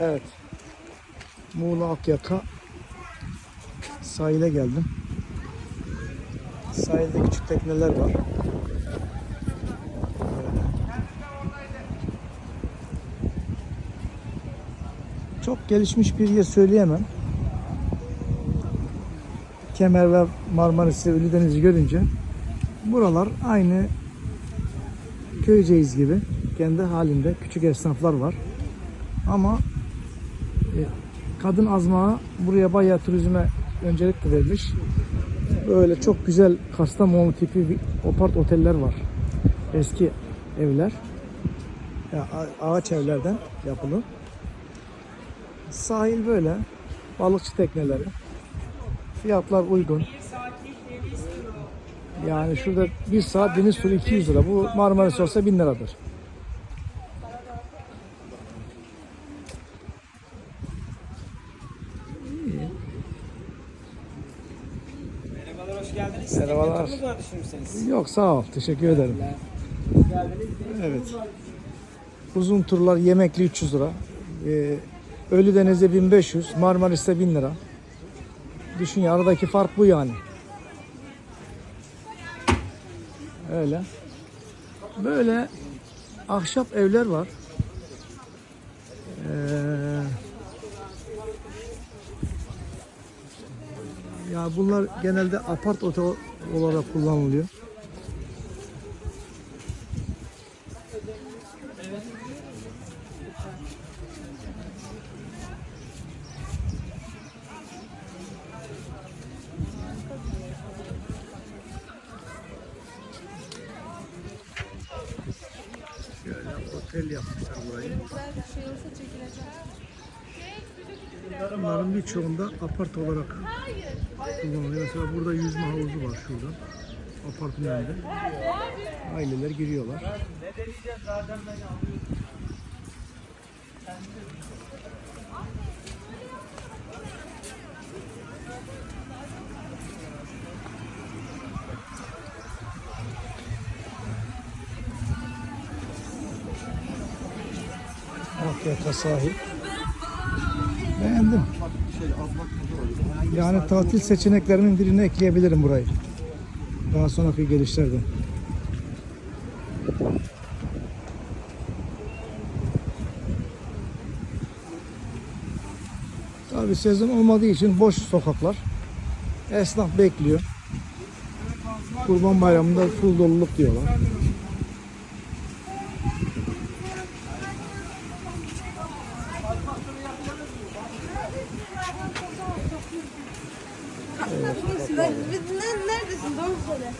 Evet. Muğla Akyaka sahile geldim. Sahilde küçük tekneler var. Çok gelişmiş bir yer söyleyemem. Kemer ve Marmaris'i, Ölüdeniz'i görünce buralar aynı Köyceğiz gibi kendi halinde küçük esnaflar var. Ama kadın azmağı buraya bayağı turizme öncelik de vermiş. Böyle çok güzel Kastamonu tipi bir apart oteller var. Eski evler. Ya, ağaç evlerden yapılı. Sahil böyle. Balıkçı tekneleri. Fiyatlar uygun. Yani şurada bir saat deniz turu 200 lira. Bu Marmaris olsa 1000 liradır. Merhabalar, hoş geldiniz. Merhabalar. Var düşünürseniz. Yok sağ ol. Teşekkür ederim. Hoş geldiniz. Evet. Uzun turlar yemekli 300 lira. Ee, Ölüdeniz'de 1500, Marmaris'te 1000 lira. Düşün ya aradaki fark bu yani. Öyle. Böyle ahşap evler var. Ee, ya bunlar genelde apart otel olarak kullanılıyor. Şöyle otel yapmışlar burayı. Bunların birçoğunda apart olarak kullanılıyor. Mesela burada yüzme havuzu var şurada. Apartın önünde. Aileler giriyorlar. Akyaka sahil. Beğendim. Yani tatil seçeneklerimin birine ekleyebilirim burayı. Daha sonraki gelişlerde. Tabi sezon olmadığı için boş sokaklar. Esnaf bekliyor. Kurban Bayramı'nda full doluluk diyorlar. Neredesin? Doğru söyle.